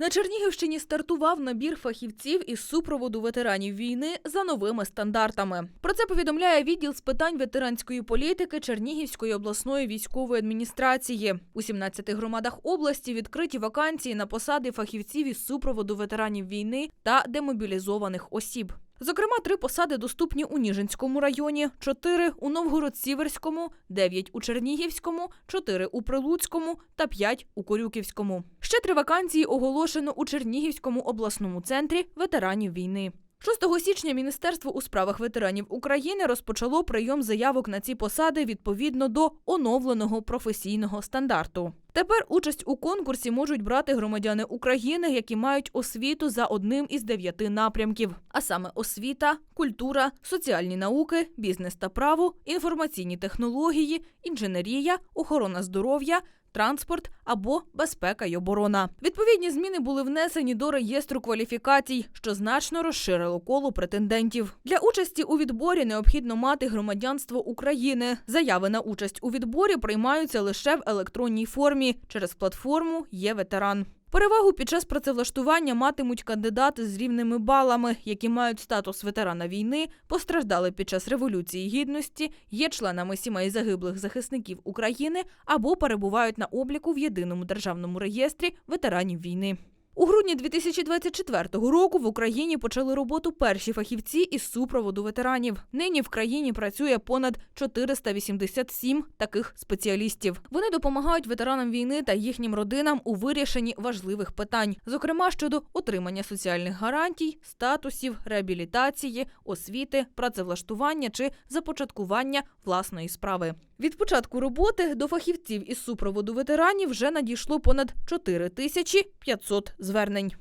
На Чернігівщині стартував набір фахівців із супроводу ветеранів війни за новими стандартами. Про це повідомляє відділ з питань ветеранської політики Чернігівської обласної військової адміністрації. У 17 громадах області відкриті вакансії на посади фахівців із супроводу ветеранів війни та демобілізованих осіб. Зокрема, три посади доступні у Ніжинському районі, чотири у Новгород-Сіверському, дев'ять у Чернігівському, чотири у Прилуцькому та п'ять у Корюківському. Ще три вакансії оголошено у Чернігівському обласному центрі ветеранів війни. 6 січня Міністерство у справах ветеранів України розпочало прийом заявок на ці посади відповідно до оновленого професійного стандарту. Тепер участь у конкурсі можуть брати громадяни України, які мають освіту за одним із дев'яти напрямків, а саме освіта, культура, соціальні науки, бізнес та право, інформаційні технології, інженерія, охорона здоров'я. Транспорт або безпека й оборона. Відповідні зміни були внесені до реєстру кваліфікацій, що значно розширило коло претендентів. Для участі у відборі необхідно мати громадянство України. Заяви на участь у відборі приймаються лише в електронній формі через платформу Є ветеран. Перевагу під час працевлаштування матимуть кандидати з рівними балами, які мають статус ветерана війни, постраждали під час революції гідності, є членами сімей загиблих захисників України або перебувають на обліку в єдиному державному реєстрі ветеранів війни. У грудні 2024 року в Україні почали роботу перші фахівці із супроводу ветеранів. Нині в країні працює понад 487 таких спеціалістів. Вони допомагають ветеранам війни та їхнім родинам у вирішенні важливих питань, зокрема щодо отримання соціальних гарантій, статусів, реабілітації, освіти, працевлаштування чи започаткування власної справи. Від початку роботи до фахівців із супроводу ветеранів вже надійшло понад 4 тисячі 500 звернень.